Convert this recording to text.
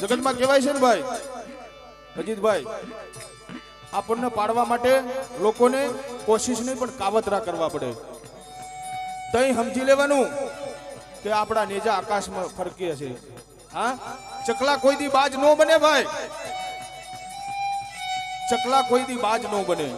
જગતમાં કહેવાય છે ને ભાઈ? અજીતભાઈ, આપણને પાડવા માટે લોકોને કોશિશ નહીં, પણ કાવતરા કરવા પડે. તઈ સમજી લેવાનું કે આપણા નેજા આકાશમાં ફરકીએ હશે હા? ચકલા કોઈ દી બાજ નો બને ભાઈ. ચકલા કોઈ દી બાજ નો બને.